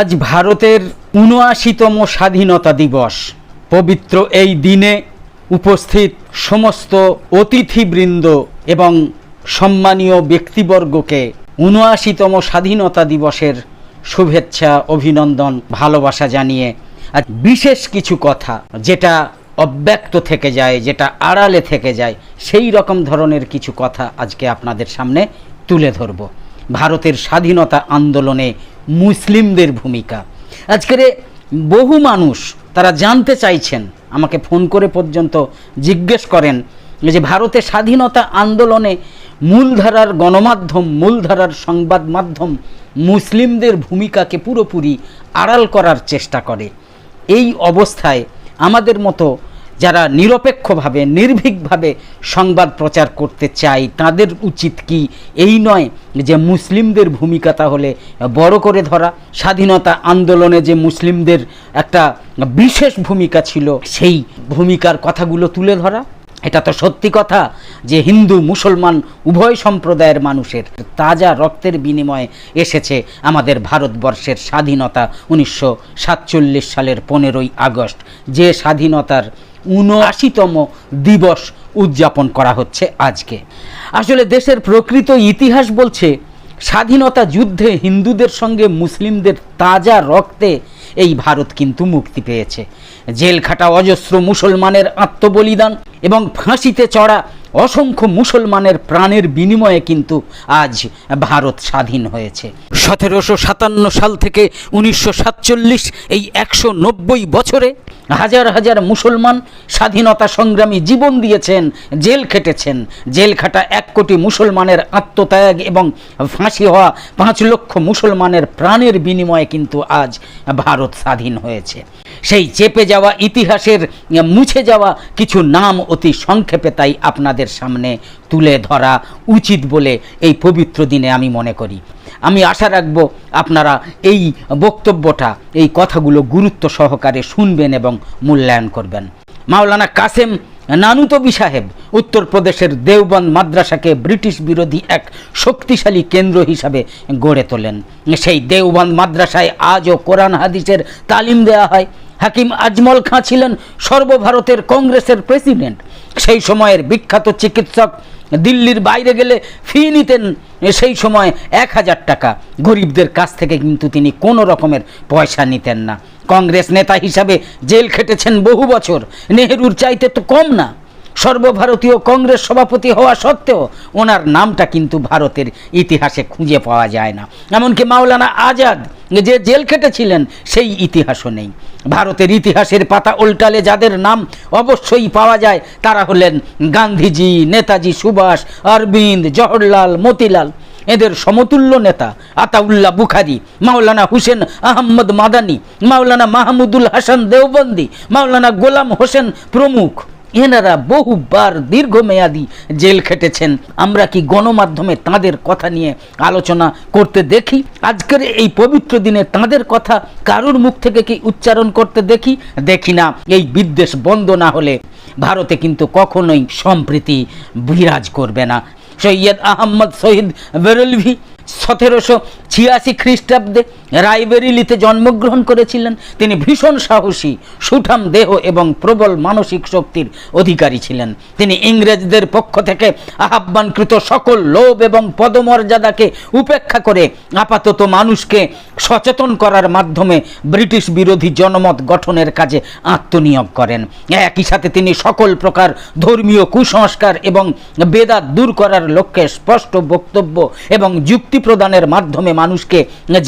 আজ ভারতের উনআশিতম স্বাধীনতা দিবস। পবিত্র এই দিনে উপস্থিত সমস্ত অতিথিবৃন্দ এবং সম্মানীয় ব্যক্তিবর্গকে উনআশিতম স্বাধীনতা দিবসের শুভেচ্ছা, অভিনন্দন, ভালোবাসা জানিয়ে আর বিশেষ কিছু কথা যেটা অব্যক্ত থেকে যায়, যেটা আড়ালে থেকে যায়, সেই রকম ধরনের কিছু কথা আজকে আপনাদের সামনে তুলে ধরব। ভারতের স্বাধীনতা আন্দোলনে মুসলিমদের ভূমিকা। আজকের বহু মানুষ তারা জানতে চাইছেন, আমাকে ফোন করে পর্যন্ত জিজ্ঞেস করেন যে ভারতের স্বাধীনতা আন্দোলনে মূলধারার গণমাধ্যম, মূলধারার সংবাদ মাধ্যম মুসলিমদের ভূমিকাকে পুরোপুরি আড়াল করার চেষ্টা করে। এই অবস্থায় আমাদের মতো যারা নিরপেক্ষভাবে, নির্ভীকভাবে সংবাদ প্রচার করতে চায়, তাদের উচিত কি? এই নয় যে মুসলিমদের ভূমিকা তাহলে বড় করে ধরা। স্বাধীনতা আন্দোলনে যে মুসলিমদের একটা বিশেষ ভূমিকা ছিল, সেই ভূমিকার কথাগুলো তুলে ধরা। এটা তো সত্যি কথা যে হিন্দু, মুসলমান উভয় সম্প্রদায়ের মানুষের তাজা রক্তের বিনিময়ে এসেছে আমাদের ভারতবর্ষের স্বাধীনতা উনিশশো সাতচল্লিশ সালের পনেরোই আগস্ট। যে স্বাধীনতার উনআশিতম দিবস উদযাপন করা হচ্ছে আজকে। আসলে দেশের প্রকৃত ইতিহাস বলছে, স্বাধীনতা যুদ্ধে হিন্দুদের সঙ্গে মুসলিমদের তাজা রক্তে এই ভারত কিন্তু মুক্তি পেয়েছে। জেল খাটা অজস্র মুসলমানের আত্মবলিদান এবং ফাঁসিতে চড়া অসংখ্য মুসলমানের প্রাণের বিনিময়ে কিন্তু আজ ভারত স্বাধীন হয়েছে। সতেরোশো সাতান্ন সাল থেকে উনিশশো সাতচল্লিশ এই একশো নব্বই বছরে হাজার হাজার মুসলমান স্বাধীনতা সংগ্রামী জীবন দিয়েছেন, জেল খেটেছেন। জেল খাটা এক কোটি মুসলমানের আত্মত্যাগ এবং ফাঁসি হওয়া পাঁচ লক্ষ মুসলমানের প্রাণের বিনিময়ে কিন্তু আজ ভারত স্বাধীন হয়েছে। সেই চেপে যাওয়া ইতিহাসের মুছে যাওয়া কিছু নাম অতি সংক্ষেপে তাই আপনাদের সামনে তুলে ধরা উচিত বলে এই পবিত্র দিনে আমি মনে করি। আমি আশা রাখব আপনারা এই বক্তব্যটা, এই কথাগুলো গুরুত্ব সহকারে শুনবেন এবং মূল্যায়ন করবেন। মাওলানা কাসেম নানুতবি সাহেব উত্তরপ্রদেশের দেওবন্দ মাদ্রাসাকে ব্রিটিশ বিরোধী এক শক্তিশালী কেন্দ্র হিসাবে গড়ে তোলেন। সেই দেওবন্দ মাদ্রাসায় আজও কোরআন হাদিসের তালিম দেওয়া হয়। হাকিম আজমল খাঁ ছিলেন সর্বভারতের কংগ্রেসের প্রেসিডেন্ট। সেই সময়ের বিখ্যাত চিকিৎসক দিল্লির বাইরে গেলে ফি নিতেন, সেই সময় এক হাজার টাকা। গরিবদের কাছ থেকে কিন্তু তিনি কোনো রকমের পয়সা নিতেন না। কংগ্রেস নেতা হিসাবে জেল খেটেছেন বহু বছর। নেহেরুর চাইতে তো কম না। সর্বভারতীয় কংগ্রেস সভাপতি হওয়া সত্ত্বেও ওনার নামটা কিন্তু ভারতের ইতিহাসে খুঁজে পাওয়া যায় না। এমনকি মাওলানা আজাদ যে জেল খেটেছিলেন, সেই ইতিহাসও নেই। ভারতের ইতিহাসের পাতা উল্টালে যাদের নাম অবশ্যই পাওয়া যায়, তারা হলেন গান্ধীজি, নেতাজি সুভাষ, অরবিন্দ, জওহরলাল, মতিলাল। এদের সমতুল্য নেতা আতাউল্লাহ বুখারি, মাওলানা হুসেন আহম্মদ মাদানি, মাওলানা মাহমুদুল হাসান দেওবন্দি, মাওলানা গোলাম হোসেন প্রমুখ। এনারা বহুবার দীর্ঘমেয়াদী জেল খেটেছেন। আমরা কি গণমাধ্যমে তাদের কথা নিয়ে আলোচনা করতে দেখি? আজকের এই পবিত্র দিনে তাদের কথা কারুর মুখ থেকে কি উচ্চারণ করতে দেখি? দেখি না। এই বিদ্বেষ বন্ধ না হলে ভারতে কিন্তু কখনোই সম্প্রীতি বিরাজ করবে না। সৈয়দ আহম্মদ শহীদ বেরলভি সতেরোশো ছিয়াশি খ্রিস্টাব্দে রায়বেরিলিতে জন্মগ্রহণ করেছিলেন। তিনি ভীষণ সাহসী, সুঠাম দেহ এবং প্রবল মানসিক শক্তির অধিকারী ছিলেন। তিনি ইংরেজদের পক্ষ থেকে আহ্বানকৃত সকল লোভ এবং পদমর্যাদাকে উপেক্ষা করে আপাতত মানুষকে সচেতন করার মাধ্যমে ব্রিটিশ বিরোধী জনমত গঠনের কাজে আত্মনিয়োগ করেন। একই সাথে তিনি সকল প্রকার ধর্মীয় কুসংস্কার এবং বেদাত দূর করার লক্ষ্যে স্পষ্ট বক্তব্য এবং যুক্তি প্রদানের মাধ্যমে মানুষকে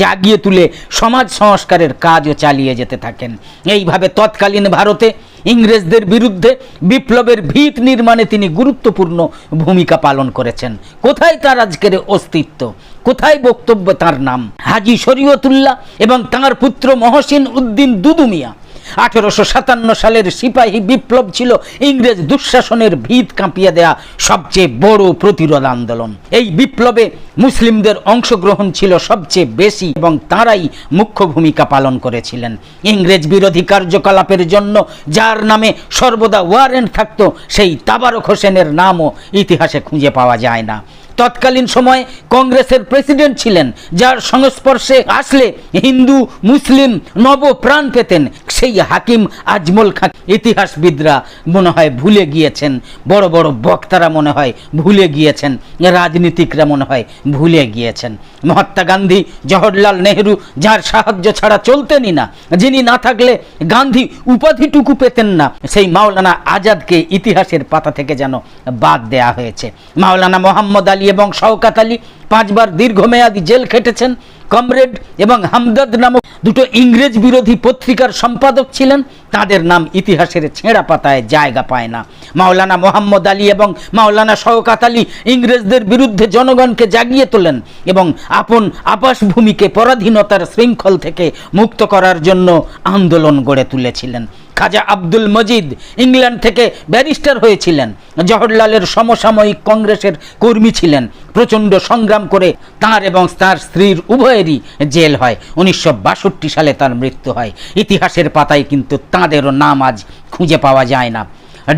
জাগিয়ে তুলে সমাজ সংস্কারের কাজও চালিয়ে যেতে থাকেন। এইভাবে তৎকালীন ভারতে ইংরেজদের বিরুদ্ধে বিপ্লবের ভিত নির্মাণে তিনি গুরুত্বপূর্ণ ভূমিকা পালন করেছেন। কোথায় তার আজকের অস্তিত্ব? কোথায় বক্তব্য তার নাম? হাজি শরীয়তুল্লাহ এবং তাঁর পুত্র মহসিন উদ্দিন দুদুমিয়া আঠেরোশো সাতান্ন সালের সিপাহী বিপ্লব ছিল ইংরেজ দুঃশাসনের ভিত কাঁপিয়ে দেয়া সবচেয়ে বড় প্রতিরোধ আন্দোলন। এই বিপ্লবে মুসলিমদের অংশগ্রহণ ছিল সবচেয়ে বেশি এবং তারাই মুখ্য ভূমিকা পালন করেছিলেন। ইংরেজ বিরোধী কার্যকলাপের জন্য যার নামে সর্বদা ওয়ারেন্ট থাকতো, সেই তাবারক হোসেনের নামও ইতিহাসে খুঁজে পাওয়া যায় না। তৎকালীন সময়ে কংগ্রেসের প্রেসিডেন্ট ছিলেন, যার সংস্পর্শে আসলে হিন্দু, মুসলিম নব প্রাণ পেতেন সেই হাকিম আজমল খান। ইতিহাসবিদরা মনে হয় ভুলে গিয়েছেন, বড় বড় বক্তারা মনে হয় ভুলে গিয়েছেন, রাজনীতিকরা মনে হয় ভুলে গিয়েছেন। মহাত্মা গান্ধী, জওহরলাল নেহরু, যার সাহায্য ছাড়া চলতেনই না, যিনি না থাকলে গান্ধী উপাধিটুকু পেতেন না, সেই মাওলানা আজাদকে ইতিহাসের পাতা থেকে যেন বাদ দেয়া হয়েছে। মাওলানা মোহাম্মদ আলী এবং শওকাত আলী পাঁচবার দীর্ঘমেয়াদী জেল খেটেছেন। কমরেড এবং হামদর্দ নামক দুটো ইংরেজ বিরোধী পত্রিকার সম্পাদক ছিলেন। তাদের নাম ইতিহাসের ছেঁড়া পাতায় জায়গা পায় না। মাওলানা মোহাম্মদ আলী এবং মাওলানা শওকাত আলী ইংরেজদের বিরুদ্ধে জনগণকে জাগিয়ে তোলেন এবং আপন আবাসভূমিকে পরাধীনতার শৃঙ্খল থেকে মুক্ত করার জন্য আন্দোলন গড়ে তুলেছিলেন। খাজা আব্দুল মজিদ ইংল্যান্ড থেকে ব্যারিস্টার হয়েছিলেন। জওহরলালের সমসাময়িক কংগ্রেসের কর্মী ছিলেন। প্রচণ্ড সংগ্রাম করে তার এবং তার স্ত্রীর উভয়েরই জেল হয়। উনিশশো বাষট্টি সালে তার মৃত্যু হয়। ইতিহাসের পাতায় কিন্তু তাঁদেরও নাম আজ খুঁজে পাওয়া যায় না।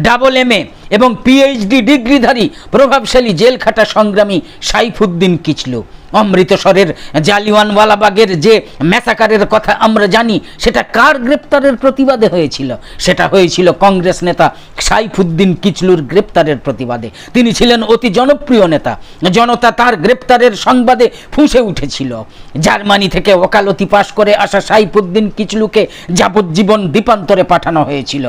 ডাবল এম এবং পিএইচডি ডিগ্রিধারী প্রভাবশালী জেল খাটা সংগ্রামী সাইফুদ্দিন কিচলু। অমৃতসরের জালিওয়ানওয়ালাবাগের যে ম্যাসাকারের কথা আমরা জানি, সেটা কার গ্রেপ্তারের প্রতিবাদে হয়েছিল? সেটা হয়েছিল কংগ্রেস নেতা সাইফুদ্দিন কিচলুর গ্রেপ্তারের প্রতিবাদে। তিনি ছিলেন অতি জনপ্রিয় নেতা। জনতা তার গ্রেপ্তারের সংবাদে ফুঁসে উঠেছিল। জার্মানি থেকে ওকালতি পাশ করে আসা সাইফুদ্দিন কিচলুকে যাবজ্জীবন দ্বীপান্তরে পাঠানো হয়েছিল।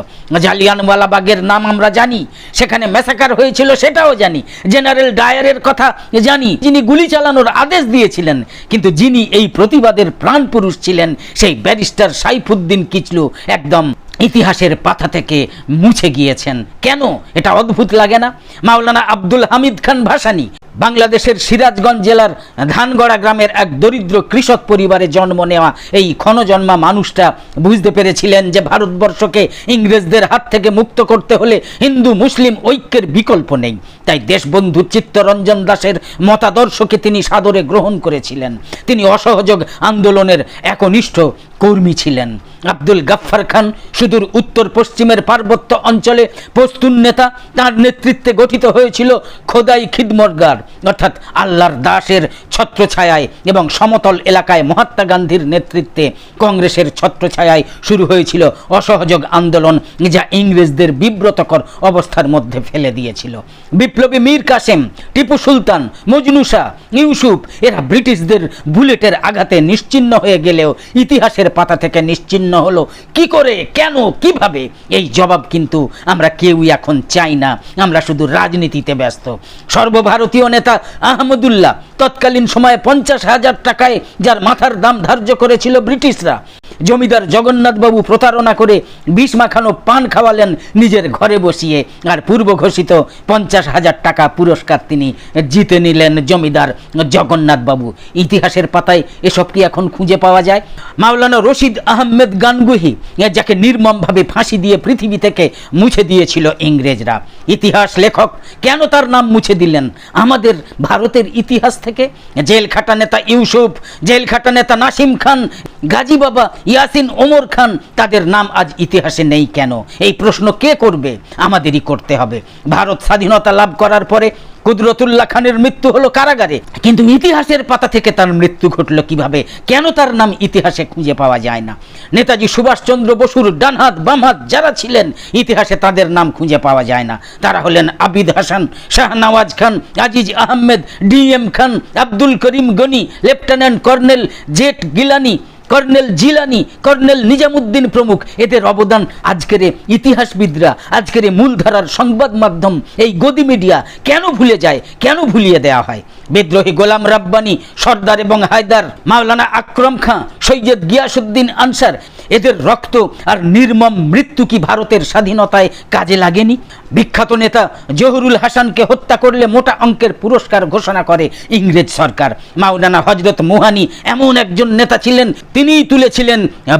জালিয়ানওয়ালাবাগের নাম আমরা জানি, সেখানে ম্যাসাকার হয়েছিল সেটাও জানি। জেনারেল ডায়ারের কথা জানি, যিনি গুলি চালানোর আদেশ দিয়েছিলেন। কিন্তু যিনি এই প্রতিবাদের প্রাণ পুরুষ ছিলেন, সেই ব্যারিস্টার সাইফুদ্দিন কিচলু একদম ইতিহাসের পাতা থেকে মুছে গিয়েছেন। কেন? এটা অদ্ভুত লাগে না? মাওলানা আব্দুল হামিদ খান ভাসানী। বাংলাদেশের সিরাজগঞ্জ জেলার ধানগড়া গ্রামের এক দরিদ্র কৃষক পরিবারে জন্ম নেওয়া এই ক্ষণজন্মা মানুষটা বুঝতে পেরেছিলেন যে ভারতবর্ষকে ইংরেজদের হাত থেকে মুক্ত করতে হলে হিন্দু, মুসলিম ঐক্যের বিকল্প নেই। তাই দেশবন্ধু চিত্তরঞ্জন দাসের মতাদর্শকে তিনি সাদরে গ্রহণ করেছিলেন। তিনি অসহযোগ আন্দোলনের একনিষ্ঠ কর্মী ছিলেন। আব্দুল গাফফার খান সুদূর উত্তর পশ্চিমের পার্বত্য অঞ্চলে পস্তুন নেতা। তার নেতৃত্বে গঠিত হয়েছিল খোদাই খিদমরগার অর্থাৎ আল্লাহর দাসের ছত্রছায়ায় এবং সমতল এলাকায় মহাত্মা গান্ধীর নেতৃত্বে কংগ্রেসের ছত্রছায়ায় শুরু হয়েছিল অসহযোগ আন্দোলন যা ইংরেজদের বিব্রতকর অবস্থার মধ্যে ফেলে দিয়েছিল। বিপ্লবী মীর কাসেম, টিপু সুলতান, মজনু শাহ, ইউসুফ, এরা ব্রিটিশদের বুলেটের আঘাতে নিশ্চিহ্ন হয়ে গেলেও ইতিহাসের পাতা থেকে নিশ্চিহ্ন হলো কি করে, কেন, কীভাবে? এই জবাব কিন্তু আমরা কেউই এখন চাই না। আমরা শুধু রাজনীতিতে ব্যস্ত। সর্বভারতীয় নেতা আহমদুল্লাহ তৎকালীন সময়ে পঞ্চাশ হাজার টাকায় যার মাথার দাম ধার্য করেছিল ব্রিটিশরা। জমিদার জগন্নাথবাবু প্রতারণা করে বিষ মাখানো পান খাওয়ালেন নিজের ঘরে বসিয়ে, আর পূর্ব ঘোষিত পঞ্চাশ হাজার টাকা পুরস্কার তিনি জিতে নিলেন জমিদার জগন্নাথবাবু। ইতিহাসের পাতায় এসব কি এখন খুঁজে পাওয়া যায়? মাওলানা রশিদ আহমেদ গানগুহি যাকে নির্মমভাবে ফাঁসি দিয়ে পৃথিবী থেকে মুছে দিয়েছিল ইংরেজরা। ইতিহাস লেখক কেন তার নাম মুছে দিলেন? আমাদের ভারতের ইতিহাস থেকে? জেল খাটা নেতা ইউসুফ, জেল খাটা নেতা নাসিম খান, গাজী বাবা ইয়াসিন ওমর খান, তাদের নাম আজ ইতিহাসে নেই কেন? এই প্রশ্ন কে করবে? আমাদেরই করতে হবে। ভারত স্বাধীনতা লাভ করার পরে কুদরতুল্লাহ খানের মৃত্যু হলো কারাগারে। কিন্তু ইতিহাসের পাতা থেকে তার মৃত্যু ঘটলো কীভাবে? কেন তার নাম ইতিহাসে খুঁজে পাওয়া যায় না? নেতাজি সুভাষচন্দ্র বসুর ডানহাত, বামহাত যারা ছিলেন, ইতিহাসে তাদের নাম খুঁজে পাওয়া যায় না। তারা হলেন Abid Hasan Shahnawaz Khan, Aziz Ahmed, D M Khan, Abdul Karim Gani, lieutenant colonel Z Gilani colonel Jilani, colonel Nizamuddin প্রমুখ, এদের অবদান আজকের ইতিহাসবিদরা, আজকের মূলধারার সংবাদ মাধ্যম, এই গদি মিডিয়া কেন ভুলে যায়, কেন ভুলিয়ে দেয়া হয়? বিদ্রোহী গোলাম রাব্বানি, সর্দার এবং হায়দার, মাওলানা আকরম খাঁ, সৈয়দ গিয়াসুদ্দিন আনসার এদের রক্ত আর নির্মম মৃত্যু কি ভারতের স্বাধীনতায় কাজে লাগেনি? বিখ্যাত নেতা জহুরুল হাসানকে হত্যা করলে মোটা অঙ্কের পুরস্কার ঘোষণা করে ইংরেজ সরকার। মাওলানা হজরত মুহানি এমন একজন নেতা ছিলেন, তিনিই তুলেছিলেন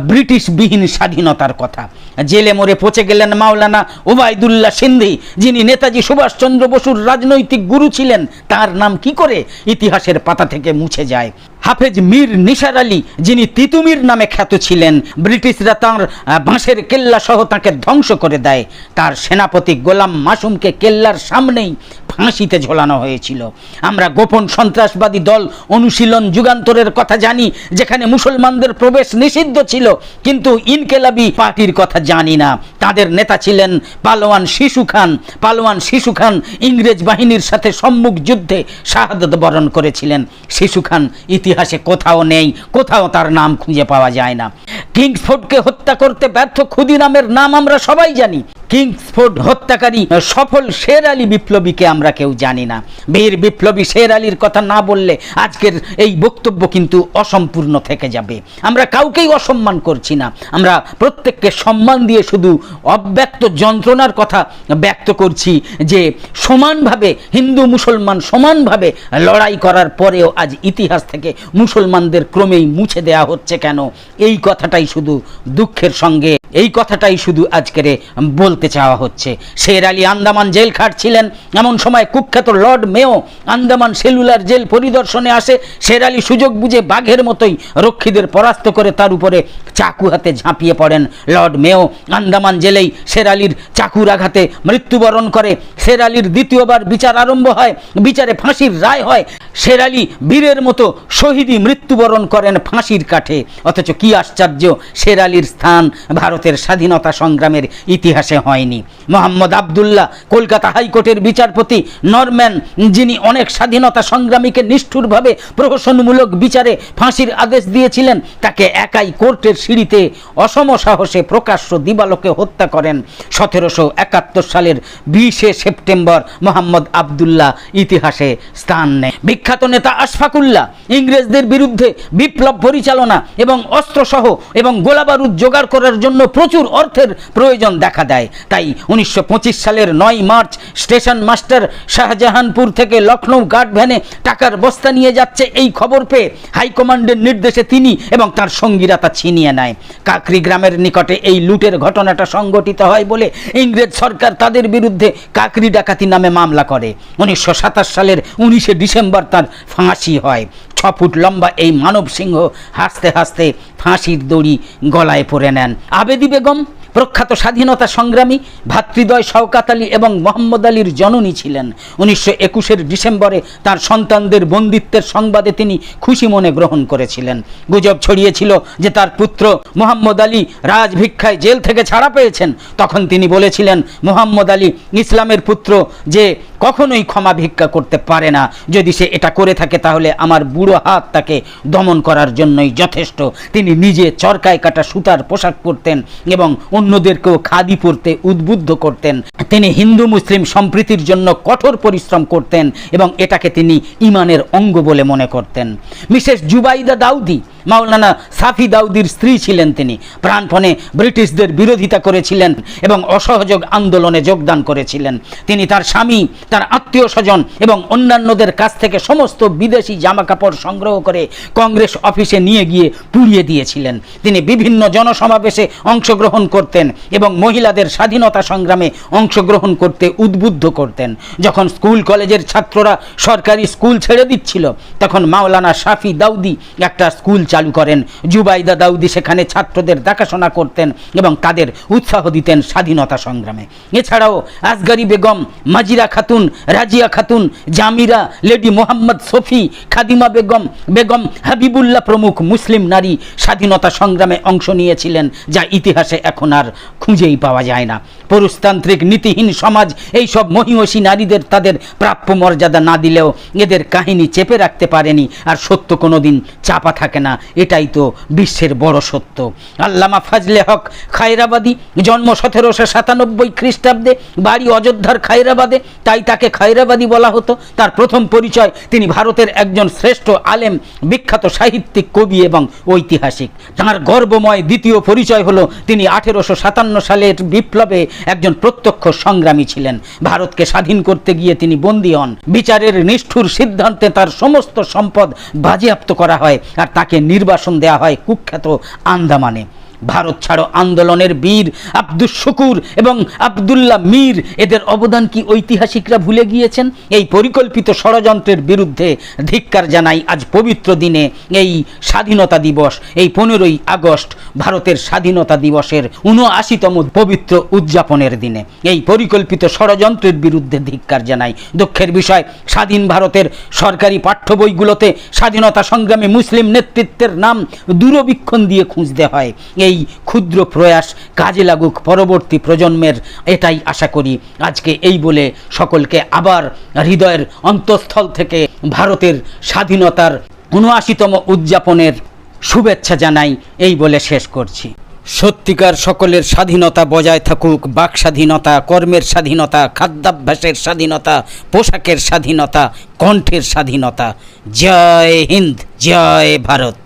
ব্রিটিশবিহীন স্বাধীনতার কথা। জেলে মরে পচে গেলেন মাওলানা ওবায়দুল্লাহ সিন্ধি যিনি নেতাজি সুভাষচন্দ্র বসুর রাজনৈতিক গুরু ছিলেন। তার নাম কি করে ইতিহাসের পাতা থেকে মুছে যায়? হাফেজ মীর নিসার আলী, যিনি তিতুমির নামে খ্যাত ছিলেন ব্রিটিশরা তাঁর বাঁশের কেল্লা সহ তাঁকে ধ্বংস করে দেয়। তার সেনাপতি গোলাম মাসুমকে কেল্লার সামনেই ফাঁসিতে ঝোলানো হয়েছিল। আমরা গোপন সন্ত্রাসবাদী দল অনুশীলন যুগান্তরের কথা জানি, যেখানে মুসলমানদের প্রবেশ নিষিদ্ধ ছিল, কিন্তু ইনকেলাবি পার্টির কথা জানি না। তাদের নেতা ছিলেন পালোয়ান শিশু খান। পালোয়ান শিশু খান ইংরেজ বাহিনীর সাথে সম্মুখ যুদ্ধে শাহাদত বরণ করেছিলেন। শিশু খান ইতিহাসে কোথাও নেই, কোথাও তার নাম খুঁজে পাওয়া যায় না। কিংসফোর্ডকে হত্যা করতে ব্যর্থ ক্ষুদিরামের নাম আমরা সবাই জানি। কিংসফোর্ড হত্যাকারী সফল শের আলী বিপ্লবীকে আমরা কেউ জানি না। বীর বিপ্লবী শের আলীর কথা না বললে আজকের এই বক্তব্য কিন্তু অসম্পূর্ণ থেকে যাবে। আমরা কাউকেই অসম্মান করছি না। আমরা প্রত্যেককে সম্মান দিয়ে শুধু অব্যক্ত যন্ত্রণার কথা ব্যক্ত করছি যে সমানভাবে হিন্দু মুসলমান সমানভাবে লড়াই করার পরেও আজ ইতিহাস থেকে মুসলমানদের ক্রমেই মুছে দেয়া হচ্ছে কেন? এই কথাটাই শুধু দুঃখের সঙ্গে এই কথাটাই শুধু আজকের বলতে চাওয়া হচ্ছে। শের আলী আন্দামান জেল খাটছিলেন। এমন সময় কুখ্যাত লর্ড মেও আন্দামান সেলুলার জেল পরিদর্শনে আসে। শের আলী সুযোগ বুঝে বাঘের মতোই রক্ষীদের পরাস্ত করে তার উপরে চাকু হাতে ঝাঁপিয়ে পড়েন। লর্ড মেও আন্দামান জেলেই শের আলীর চাকুর আঘাতে মৃত্যুবরণ করে। শের আলীর দ্বিতীয়বার বিচার আরম্ভ হয়। বিচারে ফাঁসির রায় হয়। শের আলী বীরের মতো শহীদই মৃত্যুবরণ করেন ফাঁসির কাঠে। অথচ কি আশ্চর্য, শের আলীর স্থান ভারতের স্বাধীনতা সংগ্রামের ইতিহাসে হয়নি। মোহাম্মদ আবদুল্লাহ কলকাতা হাইকোর্টের বিচারপতি নরম্যান, যিনি অনেক স্বাধীনতা সংগ্রামীকে নিষ্ঠুরভাবে প্রহসনমূলক বিচারে ফাঁসির আদেশ দিয়েছিলেন, তাকে একাই কোর্টের সিঁড়িতে অসম সাহসে প্রকাশ্য দিবালোকে হত্যা করেন। সতেরোশো একাত্তর সালের বিশে সেপ্টেম্বর মোহাম্মদ আবদুল্লাহ ইতিহাসে স্থান নেয়। বিখ্যাত নেতা আশফাকুল্লাহ ইংরেজদের বিরুদ্ধে বিপ্লব পরিচালনা এবং অস্ত্রসহ এবং গোলাবারুদ জোগাড় করার জন্য প্রচুর অর্থের প্রয়োজন দেখা দেয়। তাই উনিশশো পঁচিশ সালের নয় মার্চ স্টেশন মাস্টার শাহজাহানপুর থেকে লখনৌ গার্ড ভ্যানে টাকার বস্তা নিয়ে যাচ্ছে এই খবর পেয়ে হাইকমান্ডের নির্দেশে তিনি এবং তার সঙ্গীরা তা ছিনিয়ে নেয়। কাকরি গ্রামের নিকটে এই লুটের ঘটনাটা সংঘটিত হয় বলে ইংরেজ সরকার তাদের বিরুদ্ধে কাকরি ডাকাতি নামে মামলা করে। উনিশশো সাতাশ সালের উনিশে ডিসেম্বর তার ফাঁসি হয়। ফুট লম্বা এই মানব সিংহ হাসতে হাসতে ফাঁসির দড়ি গলায় পরে নেন। আবেদি বেগম প্রখ্যাত স্বাধীনতা সংগ্রামী ভাতৃদয় শওকাত আলী এবং মোহাম্মদ আলীর জননী ছিলেন। উনিশশো একুশের ডিসেম্বরে তার সন্তানদের বন্দিত্বের সংবাদে তিনি খুশি মনে গ্রহণ করেছিলেন। গুজব ছড়িয়েছিল যে তার পুত্র মোহাম্মদ আলী রাজভিক্ষায় জেল থেকে ছাড়া পেয়েছেন। তখন তিনি বলেছিলেন, মোহাম্মদ আলী ইসলামের পুত্র যে কখনোই ক্ষমা ভিক্ষা করতে পারে না। যদি সে এটা করে থাকে তাহলে আমার বুড়ো হাত তাকে দমন করার জন্যই যথেষ্ট। তিনি নিজে চরকায় কাটা সুতার পোশাক পরতেন এবং অন্যদেরকেও খাদি পরতে উদ্বুদ্ধ করতেন। তিনি হিন্দু মুসলিম সম্প্রীতির জন্য কঠোর পরিশ্রম করতেন এবং এটাকে তিনি ইমানের অঙ্গ বলে মনে করতেন। মিসেস জুবাইদা দাউদি, মাওলানা সাফি দাউদির স্ত্রী ছিলেন তিনি। প্রাণপণে ব্রিটিশদের বিরোধিতা করেছিলেন এবং অসহযোগ আন্দোলনে যোগদান করেছিলেন। তিনি তার স্বামী, তার আত্মীয় স্বজন এবং অন্যান্যদের কাছ থেকে সমস্ত বিদেশি জামাকাপড় সংগ্রহ করে কংগ্রেস অফিসে নিয়ে গিয়ে পুড়িয়ে দিয়েছিলেন। তিনি বিভিন্ন জনসমাবেশে অংশগ্রহণ করতেন। এবং মহিলাদের স্বাধীনতা সংগ্রামে অংশগ্রহণ করতে উদ্বুদ্ধ করতেন। যখন স্কুল কলেজের ছাত্ররা সরকারি স্কুল ছেড়ে দিচ্ছিল, তখন মাওলানা শাফি দাউদি একটা স্কুল চালু করেন। জুবাইদা দাউদি সেখানে ছাত্রদের দেখাশোনা করতেন এবং তাদের উৎসাহ দিতেন স্বাধীনতা সংগ্রামে। এছাড়াও আসগারি বেগম, মাজিরা খাতুন, রাজিয়া খাতুন, জামিরা, লেডি মোহাম্মদ সফি, খাদিমা বেগম বেগম হাবিবুল্লাহ প্রমুখ মুসলিম নারী স্বাধীনতা সংগ্রামে অংশ নিয়েছিলেন, যা ইতিহাসে এখন আর খুঁজেই পাওয়া যায় না। পুরুষতান্ত্রিক নীতিহীন সমাজ এই সব মহিষী নারীদের তাদের প্রাপ্য মর্যাদা না দিলেও এদের কাহিনী চেপে রাখতে পারেনি আর সত্য কোনোদিন চাপা থাকে না। এটাই তো বিশ্বের বড় সত্য। আল্লামা ফাজলে হক খায়রাবাদী জন্ম সতেরোশো সাতানব্বই খ্রিস্টাব্দে বাড়ি অযোধ্যার খায়রাবাদে, তাই তাকে খায়রাবাদী বলা হতো। তার প্রথম পরিচয় তিনি ভারতের একজন শ্রেষ্ঠ আলেম, বিখ্যাত সাহিত্যিক, কবি এবং ঐতিহাসিক। তাঁর গর্বময় দ্বিতীয় পরিচয় হলো তিনি আঠেরোশো সাতান্ন সালের বিপ্লবে একজন প্রত্যক্ষ সংগ্রামী ছিলেন। ভারতকে স্বাধীন করতে গিয়ে তিনি বন্দী হন। বিচারের নিষ্ঠুর সিদ্ধান্তে তার সমস্ত সম্পদ বাজেয়াপ্ত করা হয় আর তাকে নির্বাসন দেওয়া হয় কুখ্যাত আন্দামানে। ভারত ছাড়ো, আন্দোলনের বীর আব্দুস শুকুর এবং আবদুল্লাহ মীর, এদের অবদান কি ঐতিহাসিকরা ভুলে গিয়েছেন? এই পরিকল্পিত ষড়যন্ত্রের বিরুদ্ধে ধিক্কার জানাই আজ পবিত্র দিনে এই স্বাধীনতা দিবস। এই পনেরোই আগস্ট ভারতের স্বাধীনতা দিবসের উনআশিতম পবিত্র উদযাপনের দিনে। এই পরিকল্পিত ষড়যন্ত্রের বিরুদ্ধে ধিক্কার জানাই। দুঃখের বিষয়, স্বাধীন ভারতের সরকারি পাঠ্য বইগুলোতে স্বাধীনতা সংগ্রামী মুসলিম নেতৃত্বের নাম দূরবীক্ষণ দিয়ে খুঁজতে হয়। এই ক্ষুদ্র প্রয়াস কাজে লাগুক পরবর্তী প্রজন্মের। এটাই আশা করি। আজকে এই বলে সকলকে আবার হৃদয়ের অন্তঃস্থল থেকে ভারতের স্বাধীনতার উনআশিতম উদযাপনের শুভেচ্ছা জানাই। এই বলে শেষ করছি। সত্যিকার সকলের স্বাধীনতা বজায় থাকুক। বাক স্বাধীনতা, কর্মের স্বাধীনতা, খাদ্যাভ্যাসের স্বাধীনতা, পোশাকের স্বাধীনতা, কণ্ঠের স্বাধীনতা। জয় হিন্দ, জয় ভারত।